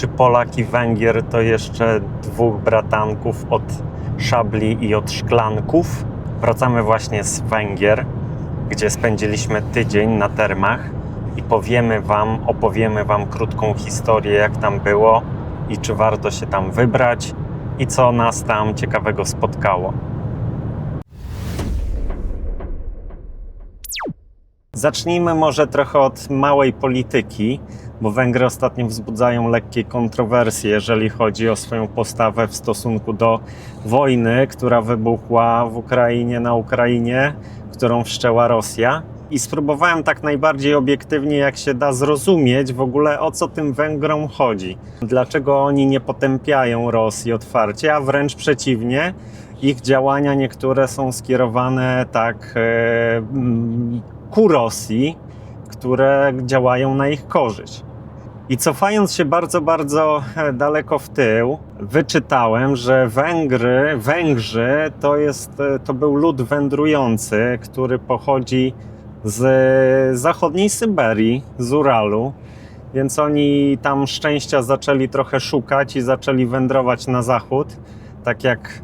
czy Polak i Węgier to jeszcze dwóch bratanków od szabli i od szklanków. Wracamy właśnie z Węgier, gdzie spędziliśmy tydzień na termach i powiemy Wam, opowiemy Wam krótką historię, jak tam było i czy warto się tam wybrać i co nas tam ciekawego spotkało. Zacznijmy może trochę od małej polityki, bo Węgry ostatnio wzbudzają lekkie kontrowersje, jeżeli chodzi o swoją postawę w stosunku do wojny, która wybuchła w Ukrainie, na Ukrainie, którą wszczęła Rosja. I spróbowałem tak najbardziej obiektywnie, jak się da, zrozumieć w ogóle o co tym Węgrom chodzi. Dlaczego oni nie potępiają Rosji otwarcie, a wręcz przeciwnie, ich działania niektóre są skierowane tak e, ku Rosji, które działają na ich korzyść. I cofając się bardzo, bardzo e, daleko w tył, wyczytałem, że Węgry, Węgrzy to, jest, e, to był lud wędrujący, który pochodzi z zachodniej Syberii, z Uralu. Więc oni tam szczęścia zaczęli trochę szukać i zaczęli wędrować na zachód, tak jak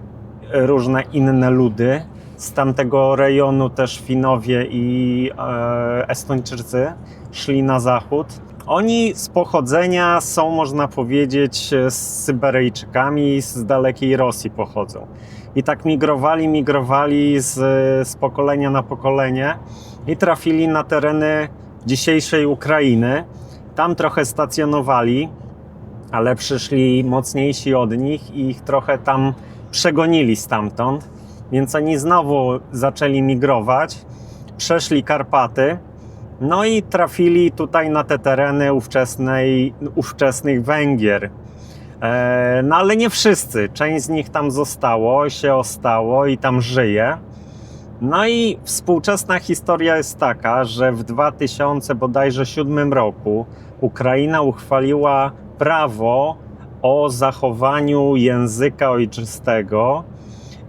różne inne ludy. Z tamtego rejonu też Finowie i e, Estończycy szli na zachód. Oni z pochodzenia są, można powiedzieć, z Syberyjczykami, z dalekiej Rosji pochodzą. I tak migrowali, migrowali z, z pokolenia na pokolenie i trafili na tereny dzisiejszej Ukrainy. Tam trochę stacjonowali, ale przyszli mocniejsi od nich i ich trochę tam przegonili stamtąd. Więc oni znowu zaczęli migrować, przeszli Karpaty, no i trafili tutaj na te tereny ówczesnej, ówczesnych Węgier. E, no ale nie wszyscy. Część z nich tam zostało, się ostało i tam żyje. No i współczesna historia jest taka, że w 2000 bodajże 7 roku Ukraina uchwaliła prawo o zachowaniu języka ojczystego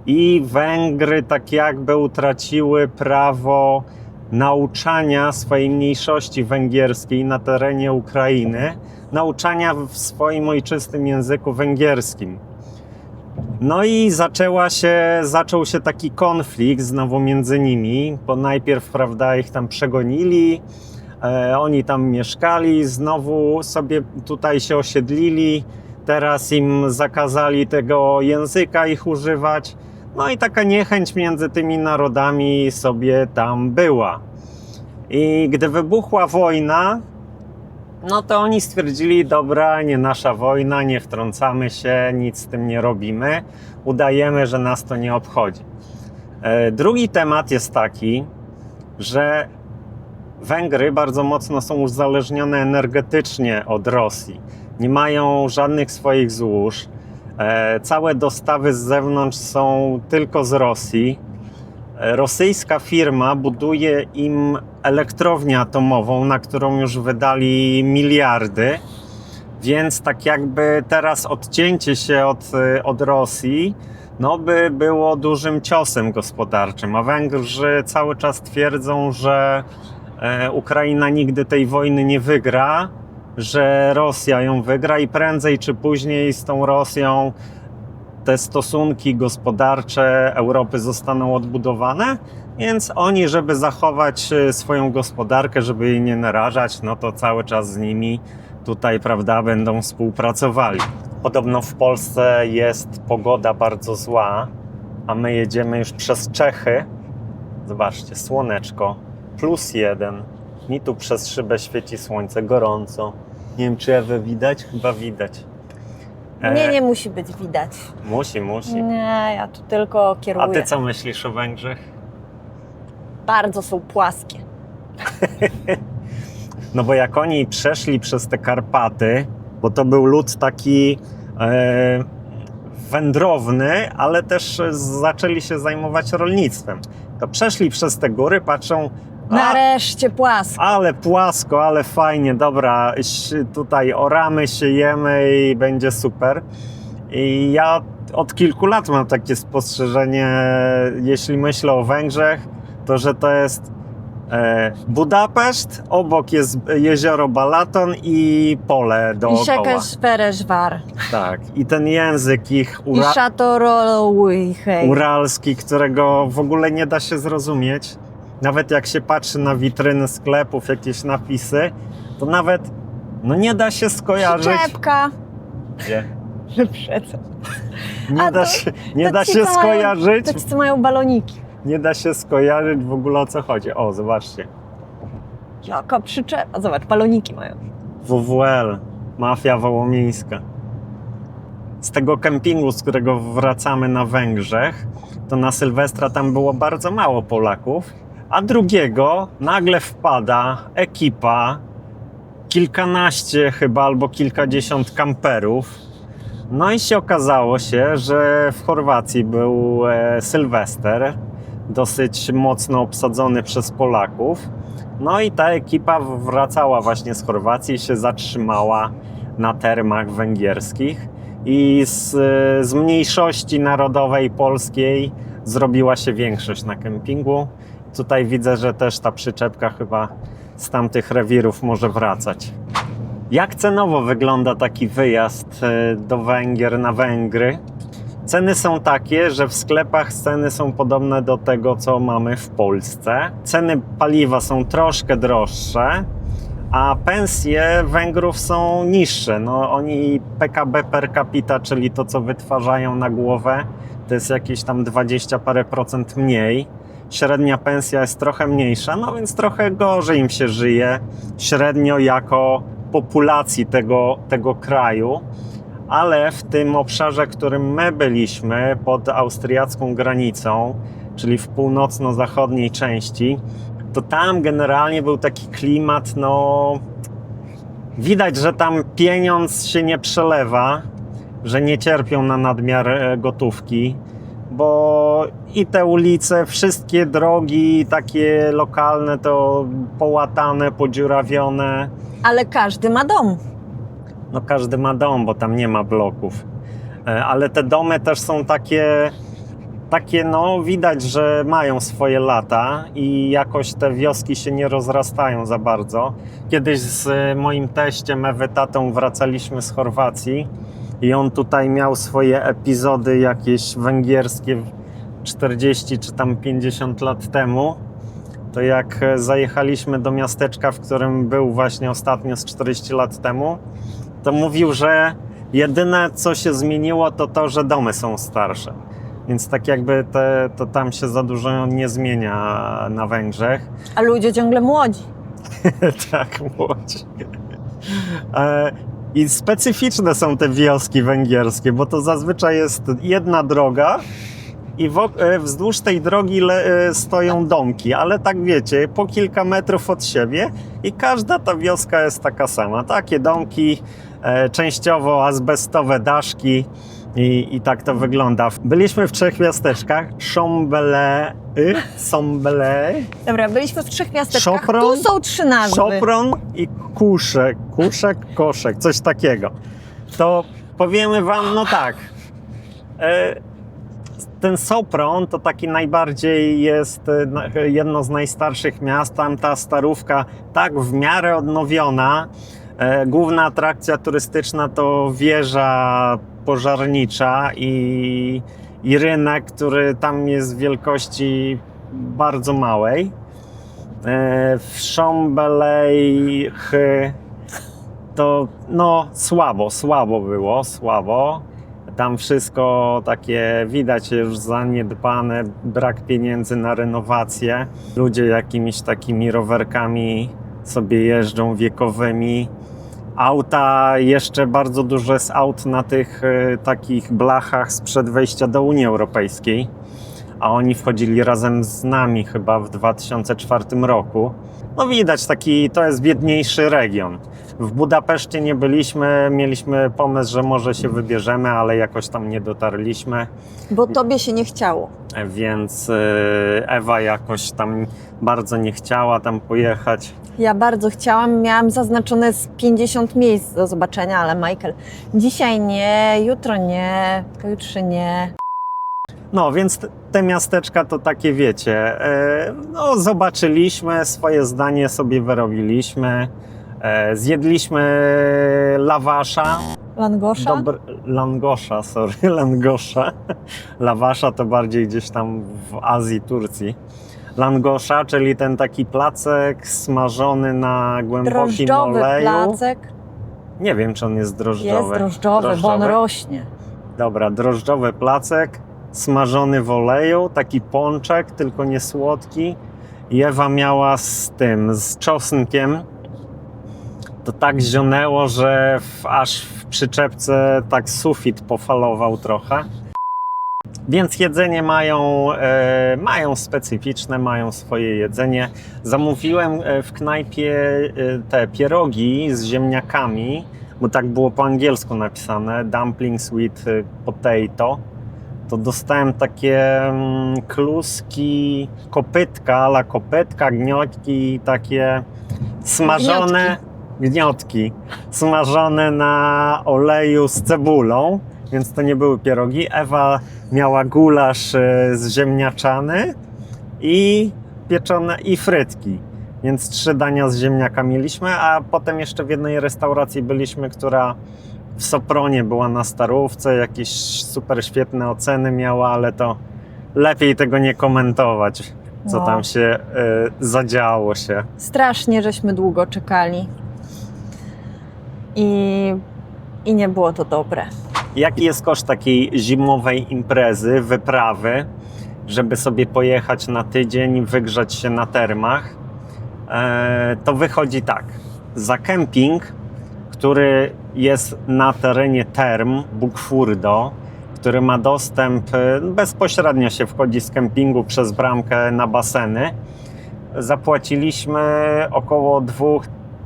i Węgry tak jakby utraciły prawo nauczania swojej mniejszości węgierskiej na terenie Ukrainy, nauczania w swoim ojczystym języku węgierskim. No i zaczęła się, zaczął się taki konflikt znowu między nimi, bo najpierw, prawda, ich tam przegonili, e, oni tam mieszkali, znowu sobie tutaj się osiedlili, teraz im zakazali tego języka ich używać. No i taka niechęć między tymi narodami sobie tam była. I gdy wybuchła wojna, no to oni stwierdzili, dobra, nie nasza wojna, nie wtrącamy się, nic z tym nie robimy, udajemy, że nas to nie obchodzi. E, Drugi temat jest taki, że Węgry bardzo mocno są uzależnione energetycznie od Rosji. Nie mają żadnych swoich złóż. E, Całe dostawy z zewnątrz są tylko z Rosji. E, Rosyjska firma buduje im elektrownię atomową, na którą już wydali miliardy. Więc tak jakby teraz odcięcie się od, e, od Rosji no by było dużym ciosem gospodarczym. A Węgrzy cały czas twierdzą, że Ukraina nigdy tej wojny nie wygra, że Rosja ją wygra i prędzej czy później z tą Rosją te stosunki gospodarcze Europy zostaną odbudowane, więc oni, żeby zachować e, swoją gospodarkę, żeby jej nie narażać, no to cały czas z nimi tutaj, prawda, będą współpracowali. Podobno w Polsce jest pogoda bardzo zła, a my jedziemy już przez Czechy. Zobaczcie, słoneczko, plus jeden. Mi tu przez szybę świeci słońce, gorąco. Nie wiem, czy Ewę widać? Chyba widać. E, Nie, nie musi być widać. Musi, musi. Nie, ja tu tylko kieruję. A ty co myślisz o Węgrzech? Bardzo są płaskie. No bo jak oni przeszli przez te Karpaty, bo to był lud taki e, wędrowny, ale też zaczęli się zajmować rolnictwem. To przeszli przez te góry, patrzą, Nareszcie płasko. ale płasko, ale fajnie, dobra, tutaj oramy, siejemy i będzie super. I ja od kilku lat mam takie spostrzeżenie, jeśli myślę o Węgrzech, to że to jest E, Budapeszt, obok jest jezioro Balaton i pole I dookoła. Szekesz Pereszwar. Tak, i ten język ich I ura- Szatorołychej. uralski, którego w ogóle nie da się zrozumieć. Nawet jak się patrzy na witryny sklepów, jakieś napisy, to nawet no nie da się skojarzyć. Przyczepka. Nie, Wyprzedzę. nie A da to- się, nie to da się co mają- skojarzyć. To ci, co mają baloniki. Nie da się skojarzyć w ogóle o co chodzi. O, zobaczcie. Jaka przyczepa. Zobacz, baloniki mają. WWL, mafia wołomińska. Z tego kempingu, z którego wracamy na Węgrzech, to na Sylwestra tam było bardzo mało Polaków, a drugiego nagle wpada ekipa, kilkanaście chyba albo kilkadziesiąt kamperów. No i się okazało się, że w Chorwacji był e, Sylwester, dosyć mocno obsadzony przez Polaków. No i ta ekipa wracała właśnie z Chorwacji i się zatrzymała na termach węgierskich i z, z mniejszości narodowej polskiej zrobiła się większość na kempingu. Tutaj widzę, że też ta przyczepka chyba z tamtych rewirów może wracać. Jak cenowo wygląda taki wyjazd e, do Węgier na Węgry? Ceny są takie, że w sklepach ceny są podobne do tego, co mamy w Polsce. Ceny paliwa są troszkę droższe, a pensje Węgrów są niższe. No, oni PKB per capita, czyli to, co wytwarzają na głowę, to jest jakieś tam 20 parę procent mniej. Średnia pensja jest trochę mniejsza, no więc trochę gorzej im się żyje średnio jako populacji tego, tego kraju ale w tym obszarze, którym my byliśmy, pod austriacką granicą, czyli w północno-zachodniej części, to tam generalnie był taki klimat, no. Widać, że tam pieniądz się nie przelewa, że nie cierpią na nadmiar e, gotówki, bo i te ulice, wszystkie drogi takie lokalne, to połatane, podziurawione. Ale każdy ma dom. No każdy ma dom, bo tam nie ma bloków. E, Ale te domy też są takie, takie no widać, że mają swoje lata i jakoś te wioski się nie rozrastają za bardzo. Kiedyś z moim teściem Ewetatą wracaliśmy z Chorwacji i on tutaj miał swoje epizody jakieś węgierskie 40 czy tam 50 lat temu. To jak e, zajechaliśmy do miasteczka, w którym był właśnie ostatnio z 40 lat temu, to mówił, że jedyne co się zmieniło to to, że domy są starsze. Więc tak jakby te, to tam się za dużo nie zmienia na Węgrzech. A ludzie ciągle młodzi. tak, młodzi. I specyficzne są te wioski węgierskie, bo to zazwyczaj jest jedna droga i e, wzdłuż tej drogi e, stoją domki, ale tak wiecie, po kilka metrów od siebie i każda ta wioska jest taka sama. Takie domki, e, częściowo azbestowe daszki i, i tak to wygląda. Byliśmy w trzech miasteczkach, Chambele, Sombele, Dobra, byliśmy w trzech miasteczkach. Sopron, Tu są trzy nazwy. Sopron i Kuszek, Kuszek, Koszek, coś takiego. To powiemy wam, no tak. E, ten Sopron to taki najbardziej jest e, jedno z najstarszych miast. Tam ta starówka tak w miarę odnowiona. E, Główna atrakcja turystyczna to wieża pożarnicza i, i rynek, który tam jest wielkości bardzo małej. E, w Szambelej to no słabo, słabo było, słabo. Tam wszystko takie widać już zaniedbane, brak pieniędzy na renowację. Ludzie jakimiś takimi rowerkami sobie jeżdżą wiekowymi. Auta, jeszcze bardzo dużo jest aut na tych e, takich blachach sprzed wejścia do Unii Europejskiej a oni wchodzili razem z nami chyba w 2004 roku. No widać, taki to jest biedniejszy region. W Budapeszcie nie byliśmy, mieliśmy pomysł, że może się wybierzemy, ale jakoś tam nie dotarliśmy, Bo tobie się nie chciało. więc y, Ewa jakoś tam bardzo nie chciała tam pojechać. Ja bardzo chciałam, miałam zaznaczone z 50 miejsc do zobaczenia, ale Michael, dzisiaj nie, jutro nie, pojutrze nie. No, więc te- te miasteczka to takie wiecie. E, no, zobaczyliśmy, swoje zdanie sobie wyrobiliśmy. E, zjedliśmy lawasza. Langosza? Dobr, langosza, sorry, langosza. Lawasza to bardziej gdzieś tam w Azji, Turcji. Langosza, czyli ten taki placek smażony na głębokim Drożdżowy oleju. placek. Nie wiem, czy on jest drożdżowy. Jest drożdżowy, bo on rośnie. Dobra, drożdżowy placek, smażony w oleju, taki pączek, tylko nie słodki. I Ewa miała z tym, z czosnkiem. To tak zionęło, że w, aż w przyczepce tak sufit pofalował trochę. Więc jedzenie mają, e, mają specyficzne, mają swoje jedzenie. Zamówiłem e, w knajpie e, te pierogi z ziemniakami, bo tak było po angielsku napisane, dumplings with e, potato. To dostałem takie mm, kluski, kopytka, ala kopytka, gniotki, takie smażone gniotki, smażone na oleju z cebulą, więc to nie były pierogi. Ewa miała gulasz e, z ziemniaczany i pieczone i frytki. Więc trzy dania z ziemniaka mieliśmy, a potem jeszcze w jednej restauracji byliśmy, która w Sopronie była na starówce, jakieś super świetne oceny miała, ale to lepiej tego nie komentować, co No. tam się y, zadziało się. Strasznie żeśmy długo czekali. I, I nie było to dobre. Jaki jest koszt takiej zimowej imprezy, wyprawy, żeby sobie pojechać na tydzień, wygrzać się na termach? E, to wychodzi tak. Za kemping, który jest na terenie term Bukfurdo, który ma dostęp, e, bezpośrednio się wchodzi z kempingu przez bramkę na baseny, zapłaciliśmy około 2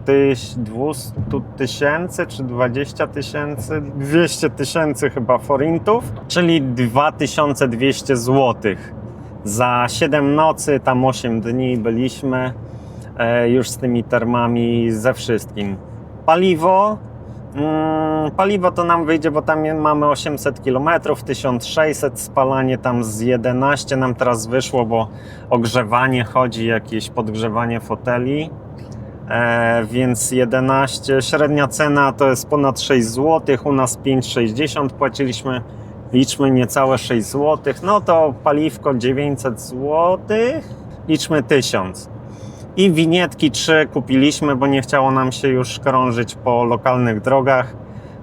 tyś- 200 tysięcy czy 20 tysięcy, 200 tysięcy chyba forintów, czyli 2200 złotych. Za 7 nocy, tam 8 dni byliśmy e, już z tymi termami, ze wszystkim. Paliwo, mm, paliwo to nam wyjdzie, bo tam mamy 800 km, 1600, spalanie tam z 11 nam teraz wyszło, bo ogrzewanie chodzi, jakieś podgrzewanie foteli. E, więc 11, średnia cena to jest ponad 6 zł, u nas 5,60 płaciliśmy, liczmy niecałe 6 zł, no to paliwko 900 zł, liczmy 1000. I winietki 3 kupiliśmy, bo nie chciało nam się już krążyć po lokalnych drogach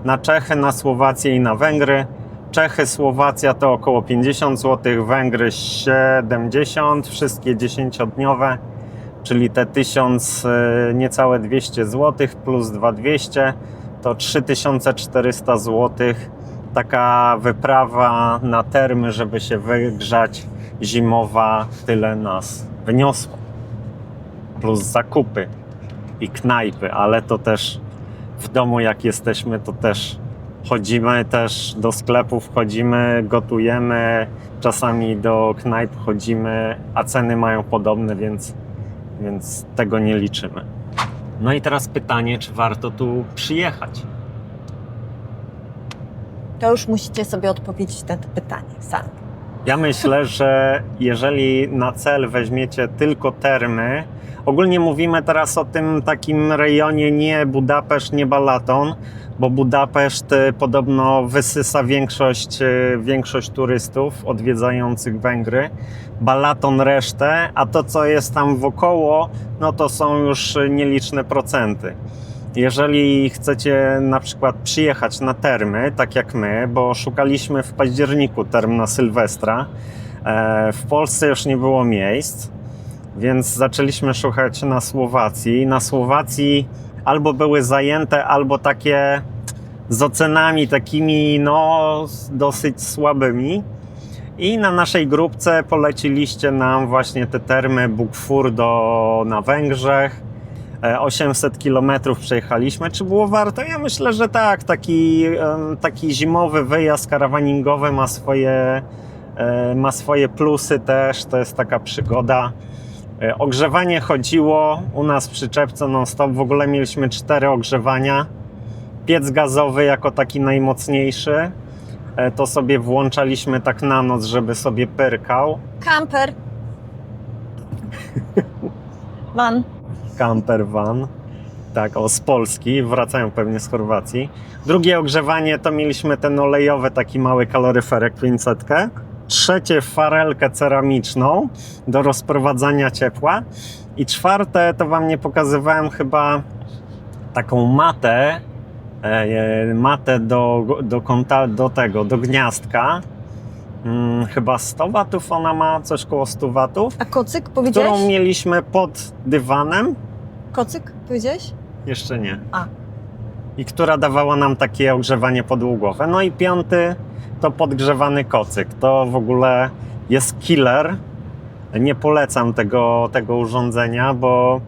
na Czechy, na Słowację i na Węgry. Czechy, Słowacja to około 50 zł, Węgry 70, wszystkie 10-dniowe czyli te 1000, y, niecałe 200 zł plus 2200 to 3400 zł. Taka wyprawa na termy, żeby się wygrzać zimowa, tyle nas wyniosło. Plus zakupy i knajpy, ale to też w domu jak jesteśmy, to też chodzimy też do sklepów, chodzimy, gotujemy, czasami do knajp chodzimy, a ceny mają podobne, więc więc tego nie liczymy. No i teraz pytanie, czy warto tu przyjechać? To już musicie sobie odpowiedzieć na to pytanie sami. Ja myślę, że jeżeli na cel weźmiecie tylko termy, ogólnie mówimy teraz o tym takim rejonie nie Budapeszt, nie Balaton, bo Budapeszt y, podobno wysysa większość, y, większość turystów odwiedzających Węgry, Balaton resztę, a to co jest tam wokoło, no to są już nieliczne procenty. Jeżeli chcecie na przykład przyjechać na termy, tak jak my, bo szukaliśmy w październiku term na Sylwestra, e, w Polsce już nie było miejsc, więc zaczęliśmy szukać na Słowacji. Na Słowacji albo były zajęte, albo takie z ocenami takimi no dosyć słabymi. I na naszej grupce poleciliście nam właśnie te termy Bukfurdo na Węgrzech. E, 800 km przejechaliśmy. Czy było warto? Ja myślę, że tak. Taki, taki zimowy wyjazd karawaningowy ma swoje, e, ma swoje plusy też. To jest taka przygoda. E, Ogrzewanie chodziło u nas w przyczepce non-stop. W ogóle mieliśmy cztery ogrzewania. Piec gazowy jako taki najmocniejszy. e, to sobie włączaliśmy tak na noc, żeby sobie pyrkał. Camper. Van. Camper van. Tak, o, z Polski, wracają pewnie z Chorwacji. Drugie ogrzewanie to mieliśmy ten olejowy, taki mały kaloryferek 500. Trzecie farelkę ceramiczną do rozprowadzania ciepła. I czwarte to wam nie pokazywałem chyba taką matę, e, matę do, do, kąta, do tego, do gniazdka. Hmm, chyba 100 watów ona ma, coś koło 100 watów A kocyk powiedziałeś? którą mieliśmy pod dywanem. Kocyk powiedziałeś? Jeszcze nie. A. I która dawała nam takie ogrzewanie podłogowe. No i piąty to podgrzewany kocyk. To w ogóle jest killer. Nie polecam tego, tego urządzenia, bo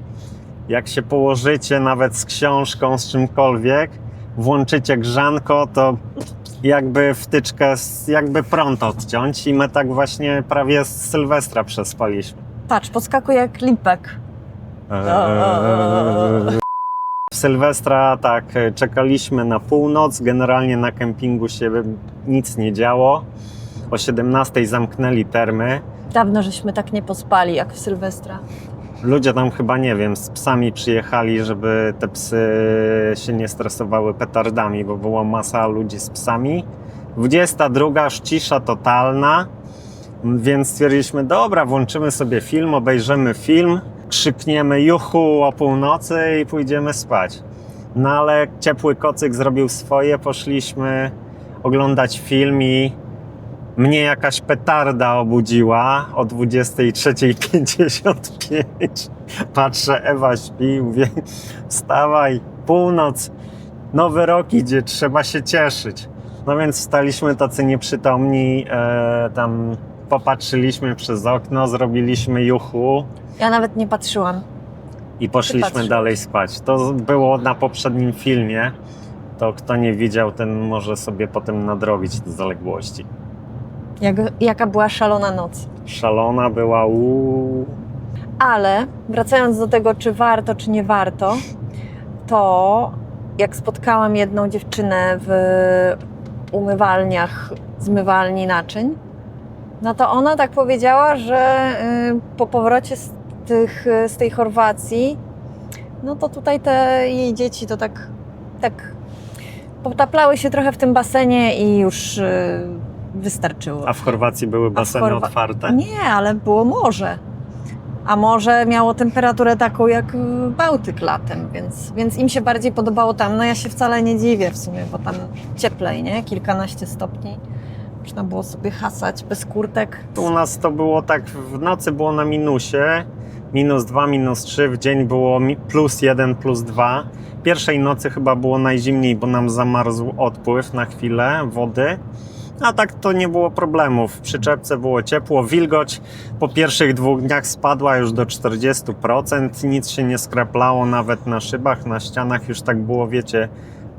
jak się położycie nawet z książką, z czymkolwiek, włączycie grzanko, to jakby wtyczkę, jakby prąd odciąć i my tak właśnie prawie z Sylwestra przespaliśmy. Patrz, podskakuje jak limpek. W Sylwestra tak, czekaliśmy na północ. Generalnie na kempingu się nic nie działo. O 17 zamknęli termy. Dawno żeśmy tak nie pospali jak w Sylwestra. Ludzie tam chyba, nie wiem, z psami przyjechali, żeby te psy się nie stresowały petardami, bo była masa ludzi z psami. 22, już cisza totalna, więc stwierdziliśmy, dobra, włączymy sobie film, obejrzymy film, krzykniemy juchu o północy i pójdziemy spać. No ale ciepły kocyk zrobił swoje, poszliśmy oglądać film i mnie jakaś petarda obudziła o 23.55. Patrzę, Ewa śpi, mówię, wstawaj, północ, nowy rok idzie, trzeba się cieszyć. No więc wstaliśmy tacy nieprzytomni, e, tam popatrzyliśmy przez okno, zrobiliśmy juchu Ja nawet nie patrzyłam. i poszliśmy patrzyłeś? dalej spać. To było na poprzednim filmie, to kto nie widział, ten może sobie potem nadrobić te zaległości. Jak, jaka była szalona noc. Szalona była, uuu. Ale wracając do tego, czy warto, czy nie warto, to jak spotkałam jedną dziewczynę w umywalniach, zmywalni naczyń, no to ona tak powiedziała, że y, po powrocie z, tych, z tej Chorwacji, no to tutaj te jej dzieci to tak, tak potaplały się trochę w tym basenie i już y, wystarczyło. A w Chorwacji były baseny Chorwa- otwarte? Nie, ale było morze. A morze miało temperaturę taką jak y, Bałtyk latem, więc, więc im się bardziej podobało tam. No ja się wcale nie dziwię w sumie, bo tam cieplej, nie? Kilkanaście stopni. Można było sobie hasać bez kurtek. U nas to było tak, w nocy było na minusie, minus 2, minus 3, w dzień było plus 1, plus 2. Pierwszej nocy chyba było najzimniej, bo nam zamarzł odpływ na chwilę wody. A tak to nie było problemów. W przyczepce było ciepło, wilgoć po pierwszych dwóch dniach spadła już do 40%, nic się nie skraplało nawet na szybach, na ścianach już tak było, wiecie,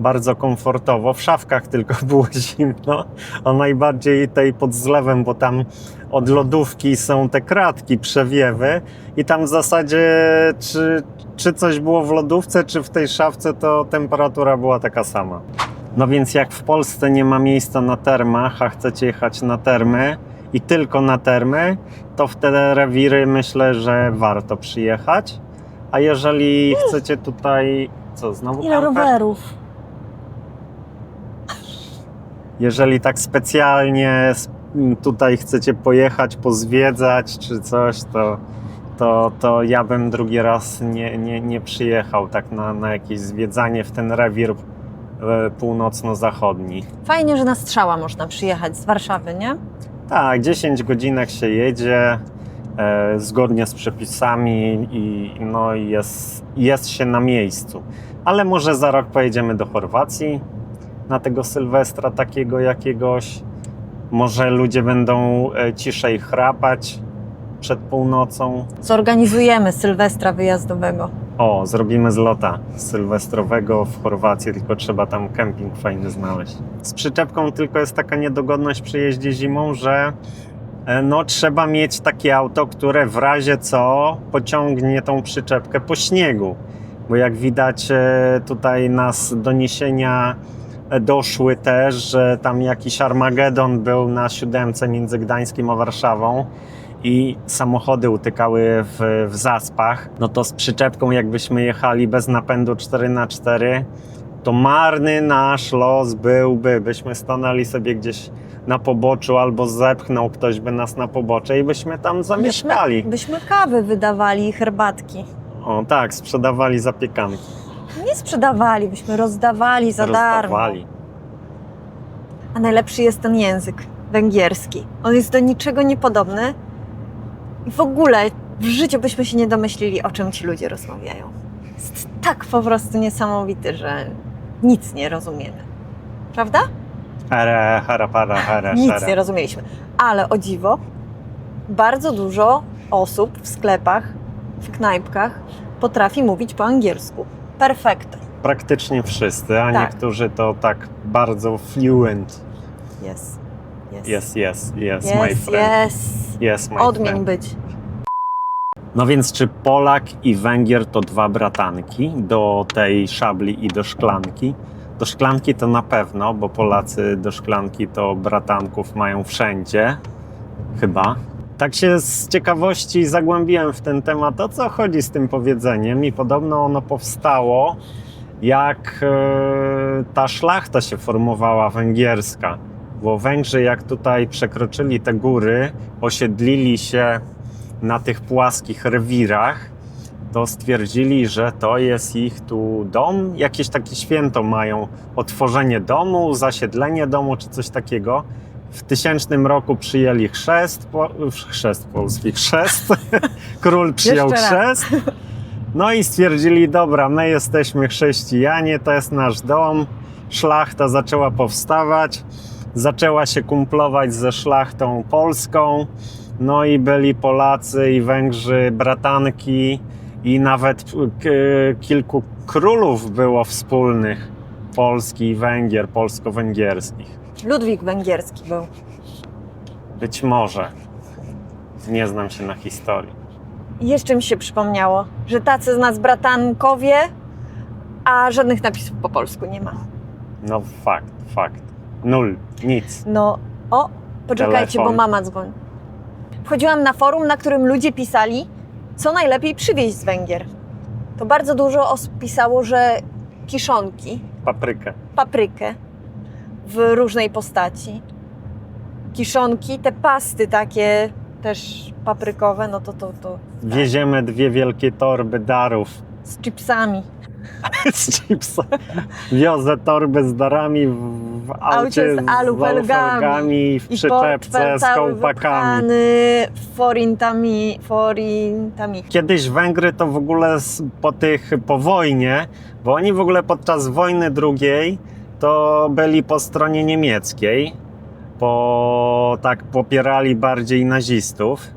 bardzo komfortowo. W szafkach tylko było zimno, a najbardziej tej pod zlewem, bo tam od lodówki są te kratki, przewiewy i tam w zasadzie czy, czy coś było w lodówce, czy w tej szafce, to temperatura była taka sama. No więc jak w Polsce nie ma miejsca na termach, a chcecie jechać na termy i tylko na termy, to w te rewiry myślę, że warto przyjechać. A jeżeli chcecie tutaj, co znowu Ile kamper? rowerów? Jeżeli tak specjalnie tutaj chcecie pojechać, pozwiedzać czy coś, to, to, to ja bym drugi raz nie, nie, nie przyjechał tak na, na jakieś zwiedzanie w ten rewir e, północno-zachodni. Fajnie, że na strzała można przyjechać z Warszawy, nie? Tak, 10 godzinek się jedzie e, zgodnie z przepisami i no, jest, jest się na miejscu. Ale może za rok pojedziemy do Chorwacji na tego Sylwestra takiego jakiegoś. Może ludzie będą e, ciszej chrapać przed północą. Zorganizujemy Sylwestra wyjazdowego. O, zrobimy zlota sylwestrowego w Chorwacji, tylko trzeba tam kemping fajny znaleźć. Z przyczepką tylko jest taka niedogodność przy jeździe zimą, że e, no, trzeba mieć takie auto, które w razie co pociągnie tą przyczepkę po śniegu. Bo jak widać e, tutaj nas doniesienia doszły też, że tam jakiś Armagedon był na siódemce między Gdańskiem a Warszawą i samochody utykały w, w zaspach, no to z przyczepką jakbyśmy jechali bez napędu 4x4, to marny nasz los byłby, byśmy stanęli sobie gdzieś na poboczu albo zepchnął ktoś by nas na pobocze i byśmy tam zamieszkali. Byśmy, byśmy kawy wydawali i herbatki. O tak, sprzedawali zapiekanki. Nie sprzedawali, byśmy rozdawali za darmo. rozdawali. A najlepszy jest ten język węgierski. On jest do niczego niepodobny i w ogóle w życiu byśmy się nie domyślili, o czym ci ludzie rozmawiają. Jest tak po prostu niesamowity, że nic nie rozumiemy. Prawda? Here, hara, para, here, Nic nie rozumieliśmy. Ale o dziwo, bardzo dużo osób w sklepach, w knajpkach potrafi mówić po angielsku. Perfekt. Praktycznie wszyscy, a Tak. niektórzy to tak bardzo fluent. Jest. Yes, yes, yes, my Jest, friend. jest. Yes, my Odmień friend. być. No więc czy Polak i Węgier to dwa bratanki do tej szabli i do szklanki? Do szklanki to na pewno, bo Polacy do szklanki to bratanków mają wszędzie. Chyba. Tak się z ciekawości zagłębiłem w ten temat, o co chodzi z tym powiedzeniem i podobno ono powstało, jak e, ta szlachta się formowała węgierska. Bo Węgrzy jak tutaj przekroczyli te góry, osiedlili się na tych płaskich rewirach, to stwierdzili, że to jest ich tu dom. Jakieś takie święto mają, otworzenie domu, zasiedlenie domu czy coś takiego. W tysięcznym roku przyjęli chrzest, po, chrzest polski, chrzest. Król przyjął chrzest. No i stwierdzili, dobra, my jesteśmy chrześcijanie, to jest nasz dom. Szlachta zaczęła powstawać, zaczęła się kumplować ze szlachtą polską. No i byli Polacy i Węgrzy, bratanki i nawet kilku królów było wspólnych Polski i Węgier, polsko-węgierskich. Ludwik węgierski był. Być może. Nie znam się na historii. I jeszcze mi się przypomniało, że tacy z nas bratankowie, a żadnych napisów po polsku nie ma. No fakt, fakt. Nul, nic. No, o, poczekajcie, Telefon. bo mama dzwoni. Wchodziłam na forum, na którym ludzie pisali, co najlepiej przywieźć z Węgier. To bardzo dużo osób pisało, że kiszonki, Paprykę. paprykę w różnej postaci, kiszonki, te pasty takie też paprykowe, no to to, to Wieziemy dwie wielkie torby darów z chipsami. z chipsa. Wiozę torby z darami w, w aucie, z alufelgami, w przyczepce z kołpakami. forintami, forintami. Kiedyś Węgry to w ogóle po tych, po wojnie, bo oni w ogóle podczas wojny drugiej to byli po stronie niemieckiej, po, tak popierali bardziej nazistów.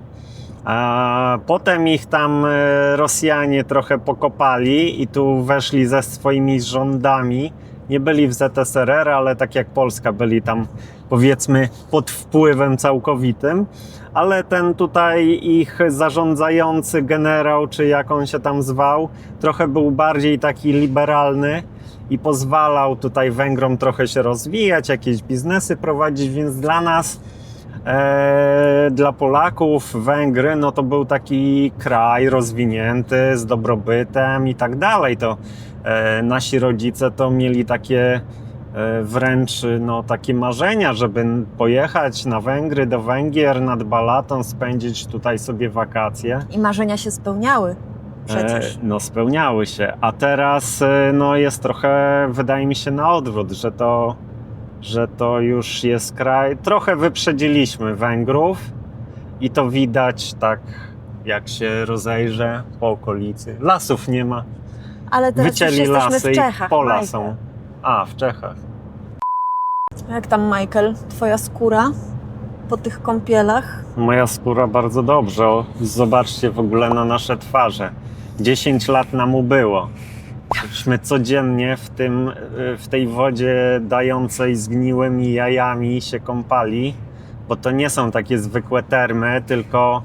A potem ich tam e, Rosjanie trochę pokopali i tu weszli ze swoimi rządami. Nie byli w ZSRR, ale tak jak Polska byli tam powiedzmy pod wpływem całkowitym ale ten tutaj ich zarządzający generał, czy jak on się tam zwał, trochę był bardziej taki liberalny i pozwalał tutaj Węgrom trochę się rozwijać, jakieś biznesy prowadzić, więc dla nas, e, dla Polaków, Węgry, no to był taki kraj rozwinięty, z dobrobytem i tak dalej. To e, nasi rodzice to mieli takie e, wręcz no, takie marzenia, żeby pojechać na Węgry, do Węgier, nad Balaton, spędzić tutaj sobie wakacje. I marzenia się spełniały przecież. E, no spełniały się, a teraz e, no, jest trochę, wydaje mi się, na odwrót, że to, że to już jest kraj, trochę wyprzedziliśmy Węgrów i to widać tak, jak się rozejrzę po okolicy. Lasów nie ma, Ale teraz wycięli lasy w Czechach. i pola Michael. są. A, w Czechach. Jak tam, Michael? Twoja skóra po tych kąpielach? Moja skóra bardzo dobrze. O, Zobaczcie w ogóle na nasze twarze. 10 lat nam ubyło. Myśmy codziennie w, tym, y, w tej wodzie dającej zgniłymi jajami się kąpali, bo to nie są takie zwykłe termy, tylko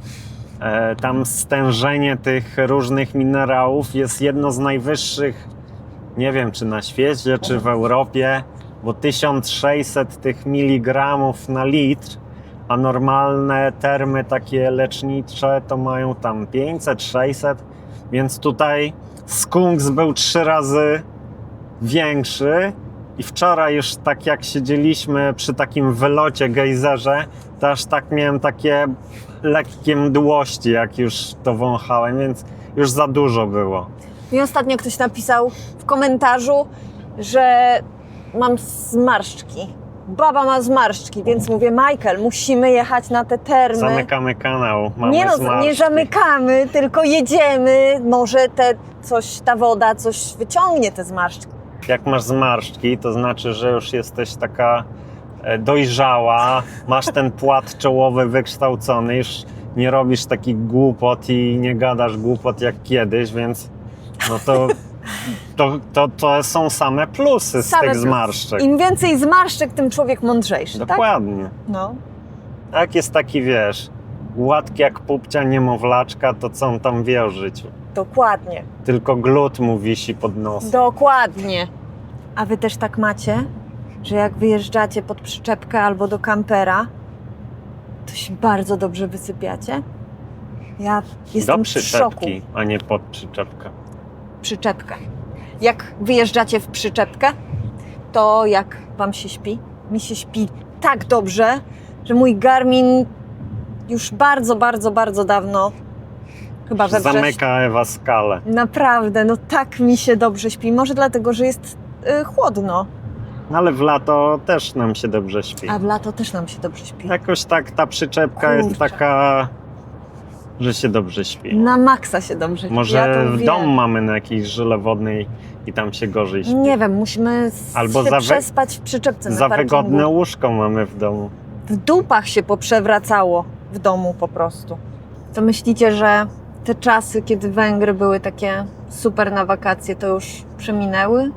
e, tam stężenie tych różnych minerałów jest jedno z najwyższych, nie wiem czy na świecie, czy w Europie. bo 1600 tych miligramów na litr, a normalne termy takie lecznicze to mają tam 500, 600, więc tutaj skunks był trzy razy większy i wczoraj już tak jak siedzieliśmy przy takim wylocie gejzerze, to aż tak miałem takie lekkie mdłości, jak już to wąchałem, więc już za dużo było. I ostatnio ktoś napisał w komentarzu, że mam zmarszczki. Baba ma zmarszczki, więc mówię, Michael, musimy jechać na te termy. Zamykamy kanał, mamy nie no, zmarszczki. nie zamykamy, tylko jedziemy. Może te coś, ta woda coś wyciągnie te zmarszczki. Jak masz zmarszczki, to znaczy, że już jesteś taka e, dojrzała, masz ten płat czołowy wykształcony, już nie robisz takich głupot i nie gadasz głupot jak kiedyś, więc no to, to, to, to są same plusy z Same tych plusy. zmarszczek. Im więcej zmarszczek, tym człowiek mądrzejszy, tak? Dokładnie. No. Jak jest taki, wiesz, gładki jak pupcia niemowlaczka, to co on tam wie o życiu? Dokładnie. Tylko glut mu wisi pod nosem. Dokładnie. A wy też tak macie, że jak wyjeżdżacie pod przyczepkę albo do kampera, to się bardzo dobrze wysypiacie? Ja jestem Do w szoku. przyczepki, a nie pod przyczepkę. Przyczepkę. Jak wyjeżdżacie w przyczepkę, to jak wam się śpi? Mi się śpi tak dobrze, że mój Garmin już bardzo, bardzo, bardzo dawno, chyba we wrześniu, Zamyka Ewa skalę. Naprawdę, no tak mi się dobrze śpi. Może dlatego, że jest y, chłodno, No Ale w lato też nam się dobrze śpi. a w lato też nam się dobrze śpi. Jakoś tak ta przyczepka jest Kurczę. taka, że się dobrze śpi. Na maksa się dobrze śpi. Może ja w wiem. domu mamy na jakiejś żyle wodnej i tam się gorzej śpi. Nie wiem, musimy Albo się za przespać w przyczepce Za na wygodne łóżko mamy w domu. W dupach się poprzewracało w domu po prostu. To myślicie, że te czasy, kiedy Węgry były takie super na wakacje, to już przeminęły?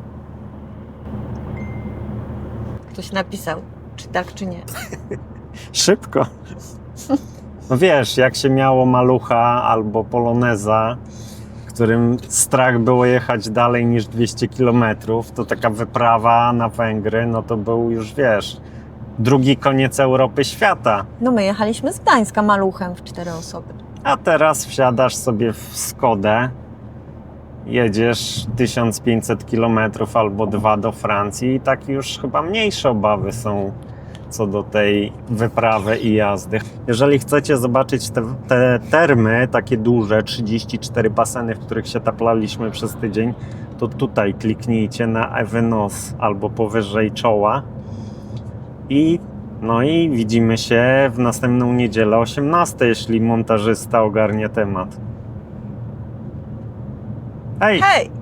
Ktoś napisał, czy tak, czy nie. Szybko. No wiesz, jak się miało malucha albo poloneza, którym strach było jechać dalej niż 200 km, to taka wyprawa na Węgry, no to był już, wiesz, drugi koniec Europy świata. No my jechaliśmy z Gdańska maluchem w cztery osoby. A teraz wsiadasz sobie w Skodę, jedziesz 1500 km albo dwa do Francji i tak już chyba mniejsze obawy są co do tej wyprawy i jazdy. Jeżeli chcecie zobaczyć te, te termy, takie duże, 34 baseny, w których się taplaliśmy przez tydzień, to tutaj kliknijcie na Evenos albo powyżej czoła i no i widzimy się w następną niedzielę 18, jeśli montażysta ogarnie temat. Hej! Hej!